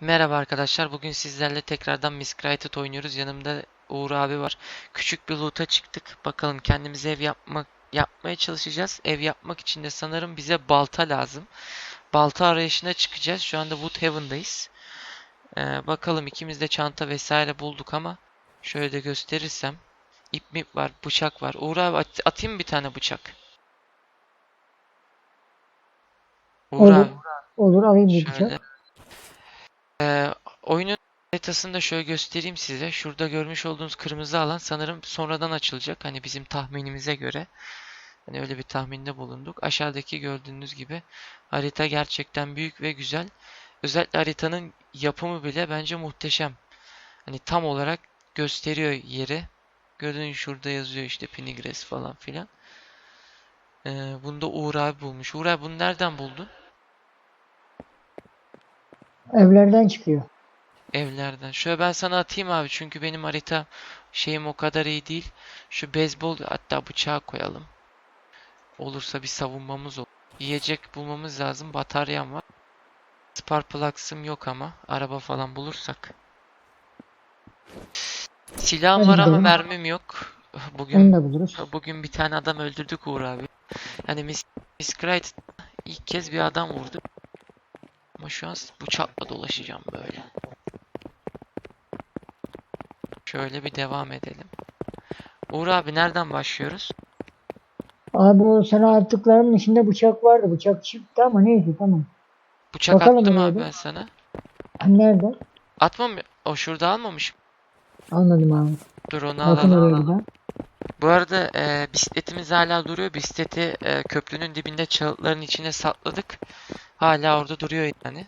Merhaba arkadaşlar. Bugün sizlerle tekrardan Miscreated oynuyoruz. Yanımda Uğur abi var. Küçük bir loot'a çıktık. Bakalım kendimize ev yapmak yapmaya çalışacağız. Ev yapmak için de sanırım bize balta lazım. Balta arayışına çıkacağız. Şu anda Woodhaven'dayız. Ee, bakalım ikimiz de çanta vesaire bulduk ama şöyle de gösterirsem ip mip var, bıçak var. Uğur abi at- atayım bir tane bıçak? Uğur Olur. abi. Olur alayım bir bıçak. Ee, oyunun haritasını da şöyle göstereyim size. Şurada görmüş olduğunuz kırmızı alan sanırım sonradan açılacak. Hani bizim tahminimize göre. Hani öyle bir tahminde bulunduk. Aşağıdaki gördüğünüz gibi harita gerçekten büyük ve güzel. Özellikle haritanın yapımı bile bence muhteşem. Hani tam olarak gösteriyor yeri. Gördüğünüz şurada yazıyor işte Pinigres falan filan. Ee, bunu da Uğur abi bulmuş. Uğur abi bunu nereden buldun? Evlerden çıkıyor. Evlerden. Şöyle ben sana atayım abi çünkü benim harita şeyim o kadar iyi değil. Şu beyzbol hatta bıçağı koyalım. Olursa bir savunmamız olur. Yiyecek bulmamız lazım. Bataryam var. Spark plugs'ım yok ama araba falan bulursak. Silahım Hadi var ama mermim yok. Bugün da buluruz. bugün bir tane adam öldürdük Uğur abi. Hani Miss Miss Crichton ilk kez bir adam vurdu. Ama şu an bıçakla dolaşacağım böyle. Şöyle bir devam edelim. Uğur abi nereden başlıyoruz? Abi o sana attıklarımın içinde bıçak vardı. Bıçak çıktı ama neyse tamam. Bıçak Bakalım attım abi ben sana. Nerede? Atmam? O şurada almamış. Anladım abi. Dur onu Bakın alalım. daha. Bu arada e, bisikletimiz hala duruyor. Bisikleti e, köprünün dibinde çalıtların içine sakladık. Hala orada duruyor yani.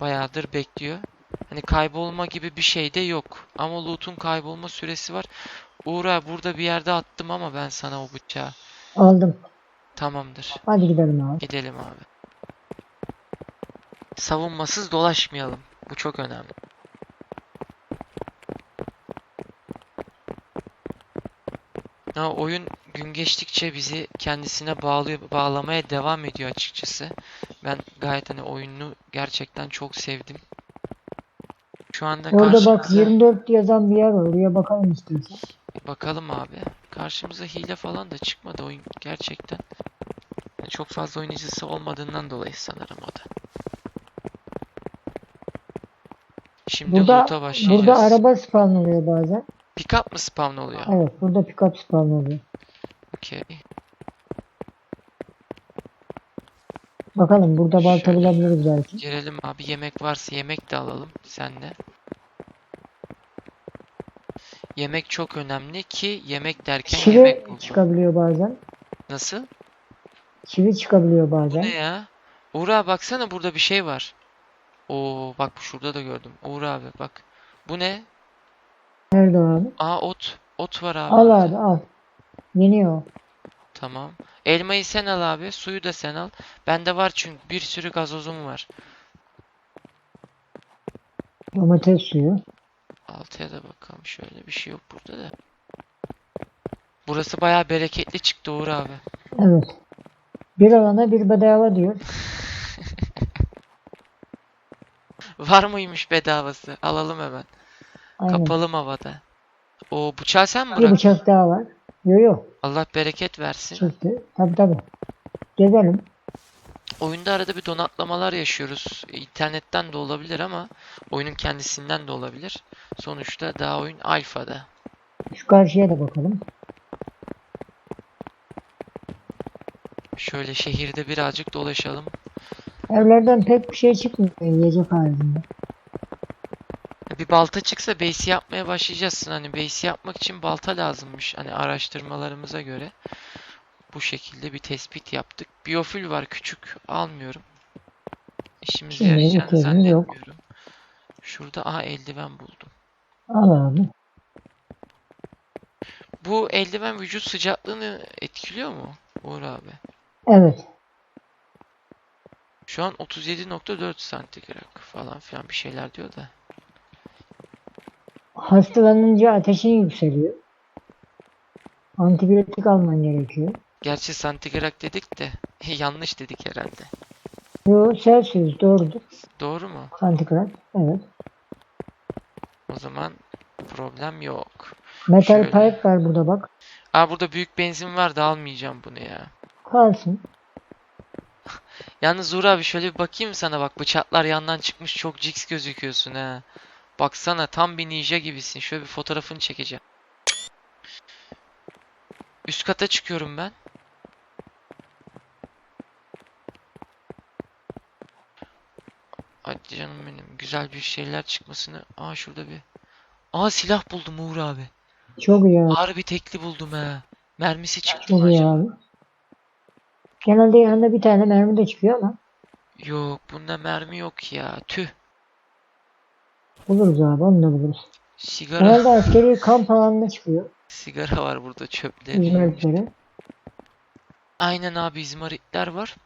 Bayağıdır bekliyor. Hani kaybolma gibi bir şey de yok. Ama loot'un kaybolma süresi var. Uğur abi burada bir yerde attım ama ben sana o bıçağı. Aldım. Tamamdır. Hadi gidelim abi. Gidelim abi. Savunmasız dolaşmayalım. Bu çok önemli. Ha, oyun gün geçtikçe bizi kendisine bağlıyor, bağlamaya devam ediyor açıkçası. Ben gayet hani oyunu gerçekten çok sevdim. Şu anda Orada bak karşımıza 24 yazan bir yer var. Oraya bakalım istiyorsan. bakalım abi. Karşımıza hile falan da çıkmadı oyun gerçekten. Çok fazla oynayıcısı olmadığından dolayı sanırım o da. Şimdi Burada loot'a başlayacağız. burada araba spawn oluyor bazen. Pick-up mı spawn oluyor? Evet burada pick-up spawn oluyor. Okey. Bakalım burada balta Şöyle. bulabiliriz belki. Girelim abi. Yemek varsa yemek de alalım senle. Yemek çok önemli ki yemek derken yemek Çivi buldum. çıkabiliyor bazen. Nasıl? Çivi çıkabiliyor Bu bazen. ne ya? Uğur abi baksana burada bir şey var. Oo bak şurada da gördüm. Uğur abi bak. Bu ne? Nerede abi? Aa ot. Ot var abi. Al abi al. Yeniyor. Tamam. Elmayı sen al abi. Suyu da sen al. Bende var çünkü bir sürü gazozum var. Domates suyu. Altıya da bakalım. Şöyle bir şey yok burada da. Burası bayağı bereketli çıktı Uğur abi. Evet. Bir alana bir bedava diyor. Var mıymış bedavası? Alalım hemen. Aynen. Kapalı havada. O bıçağı sen mi Bir bırak? bıçak daha var. Yo yo. Allah bereket versin. Çıktı. Tabi tabi. Gezelim. Oyunda arada bir donatlamalar yaşıyoruz. İnternetten de olabilir ama oyunun kendisinden de olabilir. Sonuçta daha oyun alfada. Şu karşıya da bakalım. Şöyle şehirde birazcık dolaşalım. Evlerden pek bir şey çıkmıyor yiyecek haricinde. Bir balta çıksa base yapmaya başlayacaksın. Hani base yapmak için balta lazımmış. Hani araştırmalarımıza göre. Bu şekilde bir tespit yaptık. Biyofil var küçük. Almıyorum. İşimize Şimdi yarayacağını ihtiyacımız yok. zannetmiyorum. Şurada aha eldiven buldum. Al abi. Bu eldiven vücut sıcaklığını etkiliyor mu Uğur abi? Evet. Şu an 37.4 santigrat falan filan bir şeyler diyor da. Hastalanınca ateşin yükseliyor. Antibiyotik alman gerekiyor. Gerçi santigrat dedik de yanlış dedik herhalde. Yo Celsius doğrudur. Doğru mu? Santigrat. Evet. O zaman problem yok. Metal Şöyle. pipe var burada bak. Aa burada büyük benzin var da almayacağım bunu ya. Kalsın. Yalnız Uğur abi şöyle bir bakayım sana bak bıçaklar yandan çıkmış çok jiks gözüküyorsun ha. Baksana tam bir ninja gibisin. Şöyle bir fotoğrafını çekeceğim. Üst kata çıkıyorum ben. Hadi canım benim. Güzel bir şeyler çıkmasını. Aa şurada bir. Aa silah buldum Uğur abi. Çok iyi abi. Harbi tekli buldum ha. Mermisi çıktı Çok mı iyi acaba? abi. Genelde yanında bir tane mermi de çıkıyor ama Yok bunda mermi yok ya. Tüh. Buluruz abi onu da buluruz. Sigara Genelde askeri kamp alanında çıkıyor. sigara var burada çöplerin. İzmaritleri. Aynen abi izmaritler var.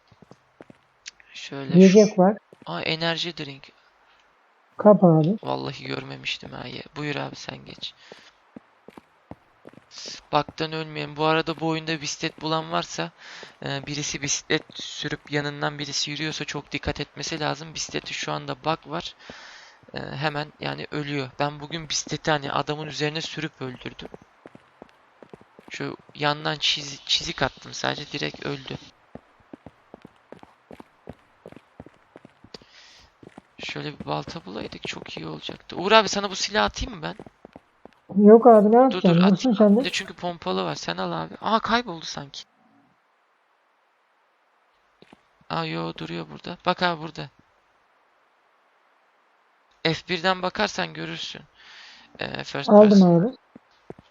Şöyle şu- Yiyecek var. Aa enerji drink. Kap abi. Vallahi görmemiştim ha. Ye- Buyur abi sen geç. Baktan ölmeyin. Bu arada bu oyunda bisiklet bulan varsa e, birisi bisiklet sürüp yanından birisi yürüyorsa çok dikkat etmesi lazım. Bisikleti şu anda bug var. E, hemen yani ölüyor. Ben bugün bisikleti hani adamın üzerine sürüp öldürdüm. Şu yandan çiz, çizik attım sadece direkt öldü. Şöyle bir balta bulaydık çok iyi olacaktı. Uğur abi sana bu silahı atayım mı ben? Yok abi ne Dur dur at. sen de. de çünkü pompalı var. Sen al abi. Aha kayboldu sanki. Aa yo duruyor burada. Bak abi burada. F1'den bakarsan görürsün. Ee, first Aldım person. abi.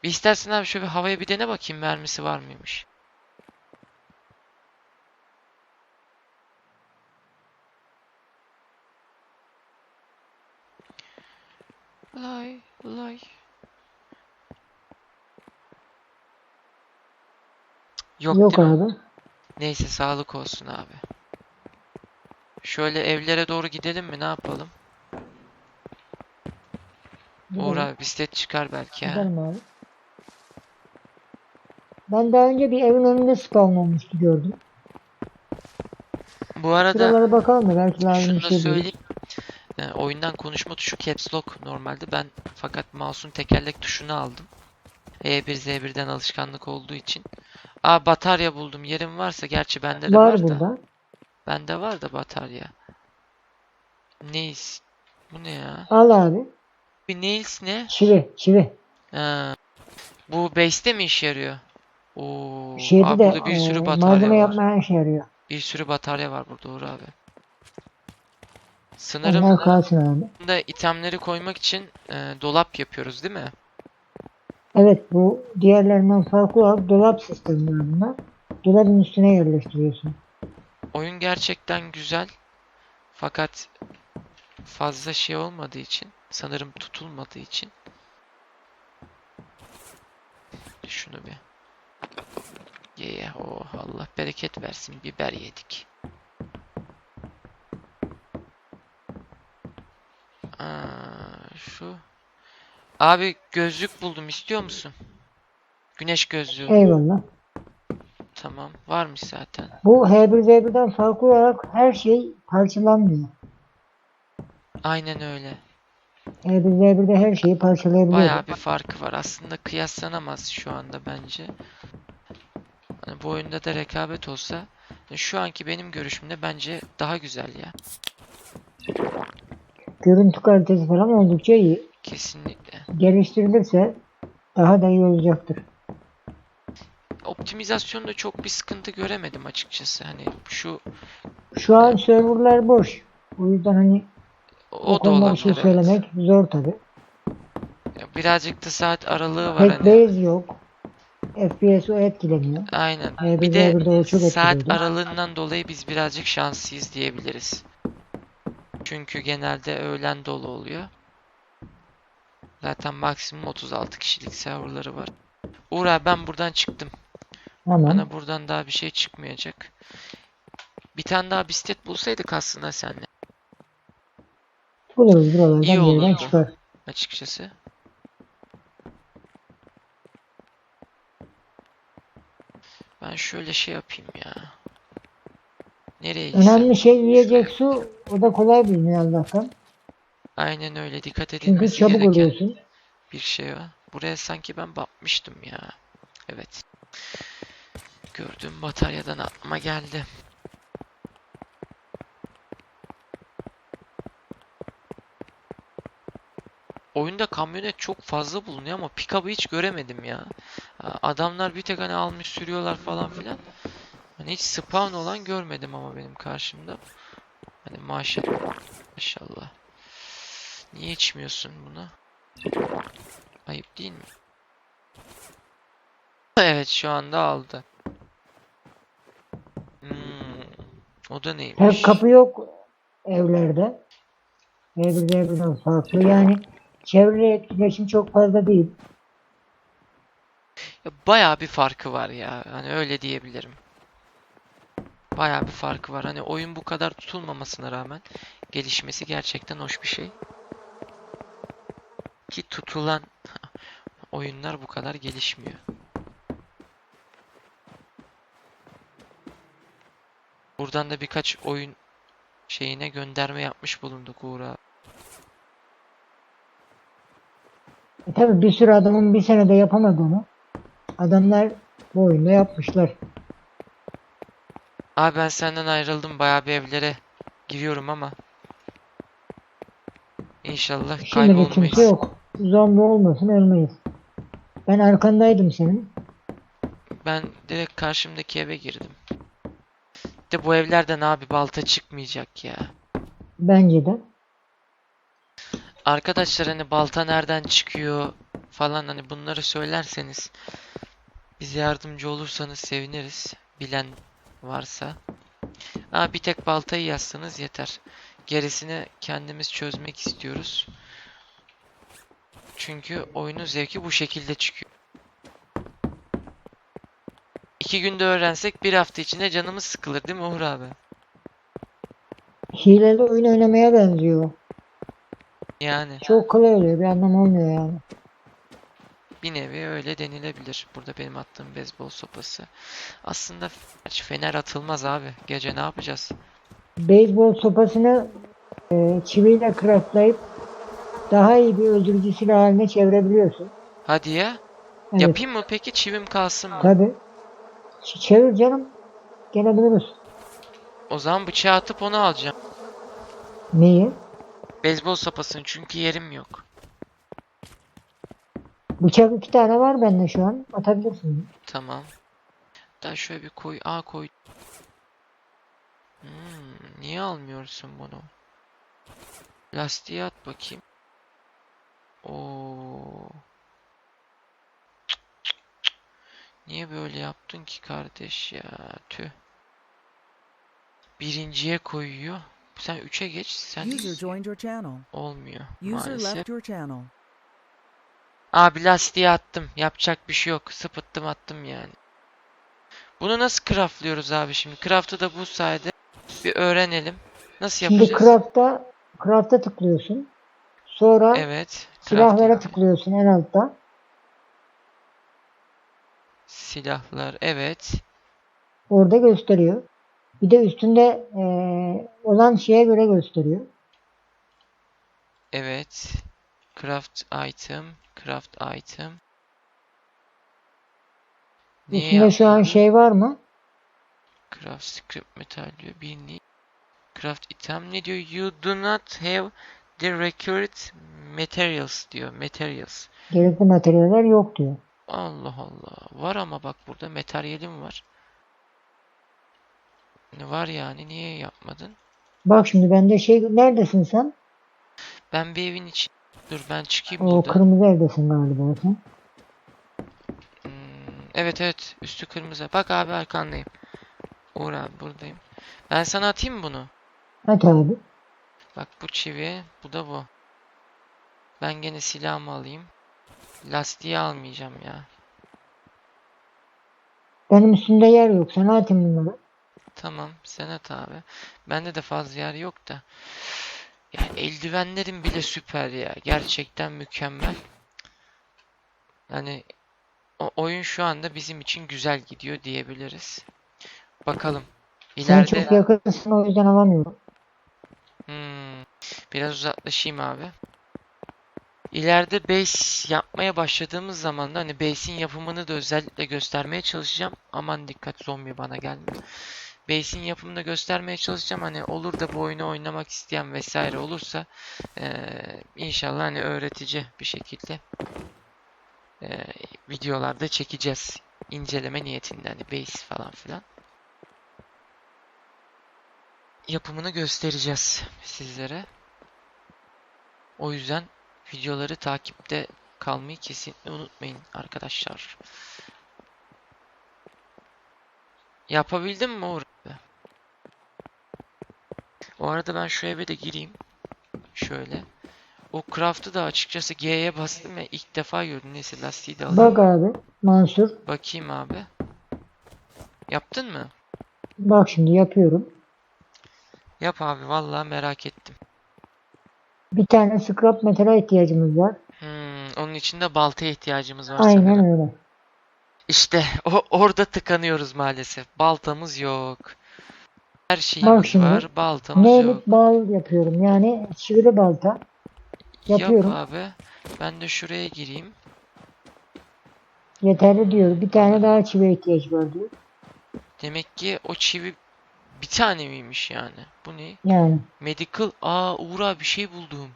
Bir istersen abi şöyle bir havaya bir dene bakayım mermisi var mıymış. Lay lay. Yok Yok değil mi? abi. Neyse sağlık olsun abi. Şöyle evlere doğru gidelim mi? Ne yapalım? Uğur abi bisiklet çıkar belki ha. Gidelim abi. Ben daha önce bir evin önünde spawn olmuştu gördüm. Bu arada Şuralara bakalım da belki lazım şunu bir da şey buluruz. söyleyeyim. Ee, oyundan konuşma tuşu Caps Lock normalde. Ben fakat mouse'un tekerlek tuşunu aldım. E1 Z1'den alışkanlık olduğu için. Aa batarya buldum. Yerim varsa gerçi bende de Var var da. burada. Bende var da batarya. Nails. Bu ne ya? Al abi. Bir Nails ne? Çivi. Çivi. Ha. Bu base'te mi işe yarıyor? Oo, Şeyde abi de burada bir sürü e, batarya var. yapmaya işe yarıyor. Bir sürü batarya var burada Uğur abi. Abi. bunda itemleri koymak için e, dolap yapıyoruz değil mi? Evet bu diğerlerinden farklı olarak dolap sistemi var bunlar. Dolabın üstüne yerleştiriyorsun. Oyun gerçekten güzel. Fakat fazla şey olmadığı için, sanırım tutulmadığı için. Şunu bir. Ye ye. Oh Allah bereket versin. Biber yedik. Aa, şu. Abi gözlük buldum. istiyor musun? Güneş gözlüğü. Eyvallah. Tamam. Varmış zaten. Bu H1Z1'den farklı olarak her şey parçalanmıyor. Aynen öyle. H1Z1'de her şeyi parçalayabiliyoruz. Bayağı bir farkı var. Aslında kıyaslanamaz şu anda bence. Hani bu oyunda da rekabet olsa şu anki benim görüşümde bence daha güzel ya. Görüntü kalitesi falan oldukça iyi. Kesinlikle. Geliştirilirse daha da iyi olacaktır. Optimizasyonda çok bir sıkıntı göremedim açıkçası. Hani şu Şu an serverlar boş. O yüzden hani o, o da konuda bir şey olabilir. evet. söylemek zor tabi. Birazcık da saat aralığı var hani. Hackbase yok. FPS o etkileniyor. Aynen. H1Z1'de Bir de o çok saat aralığından dolayı biz birazcık şanslıyız diyebiliriz. Çünkü genelde öğlen dolu oluyor. Zaten maksimum 36 kişilik serverları var. Uğur abi ben buradan çıktım. Tamam. Bana buradan daha bir şey çıkmayacak. Bir tane daha bisiklet bulsaydık aslında seninle Buluruz buralardan İyi bir yerden olurdu. çıkar. açıkçası. Ben şöyle şey yapayım ya. Nereye gitsen. Önemli şey yiyecek su. O da kolay bulunuyor Allah'tan. Aynen öyle. Dikkat Çünkü edilmesi çabuk gereken oluyorsun. bir şey var. Buraya sanki ben bakmıştım ya. Evet. Gördüğüm bataryadan aklıma geldi. Oyunda kamyonet çok fazla bulunuyor ama pick-up'ı hiç göremedim ya. Adamlar bir tek hani almış sürüyorlar falan filan. Hani hiç spawn olan görmedim ama benim karşımda. Hani maşallah. Maşallah. Niye içmiyorsun bunu? Ayıp değil mi? Evet şu anda aldı. Hmm, o da neymiş? Pek kapı yok evlerde. Evde biraz farklı. Yani çevre etkileşim çok fazla değil. Ya Bayağı bir farkı var ya. Hani öyle diyebilirim. Bayağı bir farkı var. Hani oyun bu kadar tutulmamasına rağmen gelişmesi gerçekten hoş bir şey. Ki tutulan oyunlar bu kadar gelişmiyor. Buradan da birkaç oyun şeyine gönderme yapmış bulunduk Uğur'a. E tabi bir sürü adamın bir senede yapamadığını adamlar bu oyunda yapmışlar. Abi ben senden ayrıldım. Bayağı bir evlere giriyorum ama İnşallah Şimdi kaybolmayız. kimse yok. Zombi olmasın ölmeyiz. Ben arkandaydım senin. Ben direkt karşımdaki eve girdim. De bu evlerden abi balta çıkmayacak ya. Bence de. Arkadaşlar hani balta nereden çıkıyor falan hani bunları söylerseniz bize yardımcı olursanız seviniriz. Bilen varsa. Ha bir tek baltayı yazsanız yeter. Gerisini kendimiz çözmek istiyoruz. Çünkü oyunun zevki bu şekilde çıkıyor. İki günde öğrensek bir hafta içinde canımız sıkılır değil mi Uğur abi? Hileli oyun oynamaya benziyor. Yani Çok kolay oluyor. Bir anlam olmuyor yani. bir nevi öyle denilebilir. Burada benim attığım beyzbol sopası. Aslında gerçi fener atılmaz abi. Gece ne yapacağız? Beyzbol sopasını e, çiviyle craftlayıp daha iyi bir öldürücü silah haline çevirebiliyorsun. Hadi ya. Evet. Yapayım mı peki çivim kalsın mı? Tabi. Çevir canım. Gene buluruz. O zaman bıçağı atıp onu alacağım. Neyi? Beyzbol sopasını çünkü yerim yok. Bıçak iki tane var bende şu an. Atabilirsin. Tamam. Daha şöyle bir koy. Aa koy. Hmm, niye almıyorsun bunu? Lastiğe at bakayım. Oo. Niye böyle yaptın ki kardeş ya? Tüh. Birinciye koyuyor. Sen 3'e geç. Sen User joined your channel. olmuyor User maalesef. left your channel. Abi lastiğe attım. Yapacak bir şey yok. Sıpıttım attım yani. Bunu nasıl craftlıyoruz abi şimdi? Craft'ı da bu sayede bir öğrenelim. Nasıl Şimdi yapacağız? craft'a craft'a tıklıyorsun. Sonra Evet. silahlara crafting. tıklıyorsun en altta. Silahlar. Evet. Orada gösteriyor. Bir de üstünde eee, olan şeye göre gösteriyor. Evet. Craft item. Craft item. Niye Üstünde şu an şey var mı? Craft script metal diyor. Bir ni- Craft item ne diyor? You do not have the required materials diyor. Materials. Gerekli materyaller yok diyor. Allah Allah. Var ama bak burada materyalim var. Ne var yani? Niye yapmadın? Bak şimdi bende şey neredesin sen? Ben bir evin için... Dur ben çıkayım O buradan. kırmızı evdesin galiba sen. Hmm, evet evet. Üstü kırmızı. Bak abi arkandayım. Uğur abi buradayım. Ben sana atayım mı bunu? At abi. Bak bu çivi. Bu da bu. Ben gene silahımı alayım. Lastiği almayacağım ya. Benim üstümde yer yok. Sana atayım bunları. Tamam, sen at abi. Bende de fazla yer yok da. Yani eldivenlerim bile süper ya. Gerçekten mükemmel. Hani o oyun şu anda bizim için güzel gidiyor diyebiliriz. Bakalım. Sen İleride çok yakınsın o yüzden alamıyorum. Hmm, biraz uzaklaşayım abi. İleride base yapmaya başladığımız zaman da hani base'in yapımını da özellikle göstermeye çalışacağım. Aman dikkat zombi bana gelme. Base'in yapımını göstermeye çalışacağım. Hani olur da bu oyunu oynamak isteyen vesaire olursa eee, inşallah hani öğretici bir şekilde eee, videolarda çekeceğiz. İnceleme niyetinde hani base falan filan. Yapımını göstereceğiz sizlere. O yüzden videoları takipte kalmayı kesinlikle unutmayın arkadaşlar. Yapabildim mi Uğur? O arada ben şu eve de gireyim. Şöyle. O craft'ı da açıkçası G'ye bastım ve ilk defa gördüm. Neyse lastiği de alayım. Bak abi Mansur. Bakayım abi. Yaptın mı? Bak şimdi yapıyorum. Yap abi vallahi merak ettim. Bir tane scrap metale ihtiyacımız var. Hmm, onun için de baltaya ihtiyacımız var Aynen sanırım. öyle. İşte o orada tıkanıyoruz maalesef. Baltamız yok. Her Bak şeyimiz şimdi, var, baltamız yok. Neylik bal yapıyorum. Yani çivili balta. Yapıyorum. Yap abi. Ben de şuraya gireyim. Yeterli diyor. Bir tane daha çiviye ihtiyaç var diyor. Demek ki o çivi bir tane miymiş yani? Bu ne? Yani Medical. Aa Uğur abi bir şey buldum.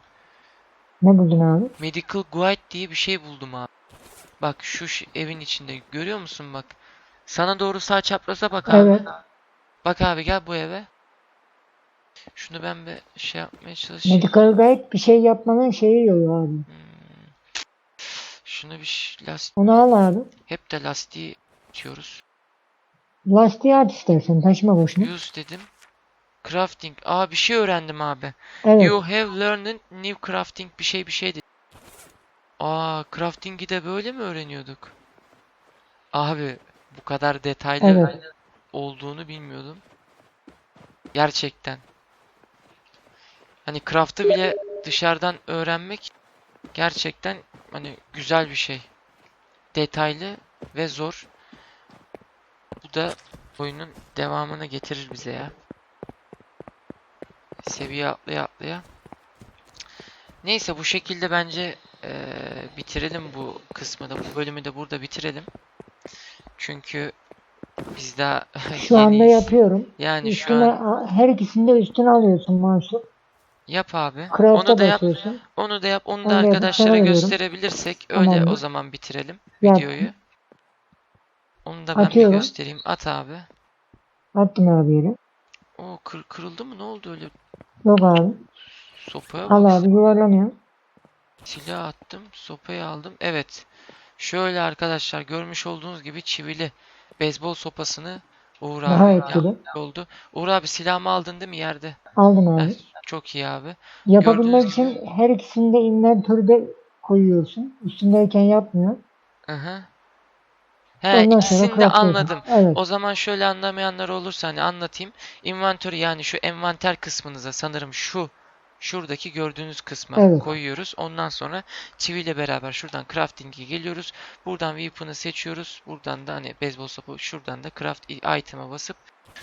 ne buldun abi? Medical Guide diye bir şey buldum abi. Bak şu evin içinde. Görüyor musun bak. Sana doğru sağ çapraza bak abi. Evet. Bak abi gel bu eve. Şunu ben bir şey yapmaya çalışayım. Medical guide bir şey yapmanın şeyi yok abi. Hmm. Şunu bir lastik Onu al abi. hep de lastiği açıyoruz. Lastiği at istersen taşıma boşuna. Use dedim. Crafting. Aa bir şey öğrendim abi. Evet. You have learned new crafting bir şey bir şey dedi. Aa crafting'i de böyle mi öğreniyorduk? Abi bu kadar detaylı Evet. Olduğunu bilmiyordum. Gerçekten. Hani craft'ı bile dışarıdan öğrenmek gerçekten hani güzel bir şey. Detaylı ve zor. Bu da oyunun devamını getirir bize ya. Seviye atlaya atlaya. Neyse bu şekilde bence eee, bitirelim bu kısmı da. Bu bölümü de burada bitirelim. Çünkü biz daha Şu anda yeniyiz. yapıyorum. Yani şu Üstüne an her ikisini de üstüne alıyorsun Mansur. yap abi. Craft'a Onu da yap. basıyorsun. Onu da yap. Onu Onu da yapıp arkadaşlara sana veriyorum. gösterebilirsek öyle o zaman bitirelim Yaptım. videoyu. Onu da ben bir Atıyorum. göstereyim. At abi. Attım abi yere. O kır, kırıldı mı? Ne oldu öyle? Yok abi. Sopaya Al bak. abi yuvarlanıyor. Silah attım. Sopayı aldım. Evet. Şöyle arkadaşlar görmüş olduğunuz gibi çivili beyzbol sopasını Uğur Daha abi etkili. oldu. Uğur abi silahımı aldın değil mi yerde? Aldım abi. çok iyi abi. Yapabilmek gördüğünüz için her ikisini de inventörde koyuyorsun. Üstündeyken yapmıyor. Hı hı. He Ondan sonra ikisini de anladım. Evet. O zaman şöyle anlamayanlar olursa hani anlatayım. Inventory yani şu envanter kısmınıza sanırım şu şuradaki gördüğünüz kısma Evet. koyuyoruz. Ondan sonra çiviyle beraber şuradan crafting'e geliyoruz. Buradan weapon'ı seçiyoruz. Buradan da hani beyzbol sopu şuradan da craft item'a basıp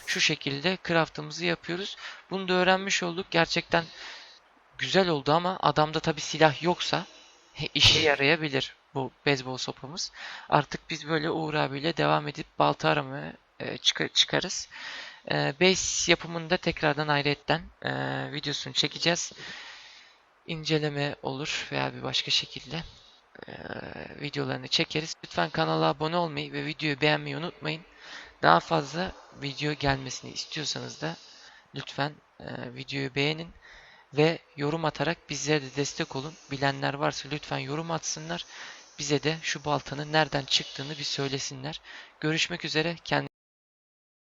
şu şekilde craft'ımızı yapıyoruz. Bunu da öğrenmiş olduk. Gerçekten güzel oldu ama adamda tabi silah yoksa işe yarayabilir bu beyzbol sopamız. Artık biz böyle Uğur abiyle devam edip balta aramaya e, çıka- çıkarız. E, base yapımında tekrardan ayrıyetten e, videosunu çekeceğiz. İnceleme olur veya bir başka şekilde e, videolarını çekeriz. Lütfen kanala abone olmayı ve videoyu beğenmeyi unutmayın. Daha fazla video gelmesini istiyorsanız da lütfen e, videoyu beğenin ve yorum atarak bizlere de destek olun. Bilenler varsa lütfen yorum atsınlar. Bize de şu baltanın nereden çıktığını bir söylesinler. Görüşmek üzere. Kendinize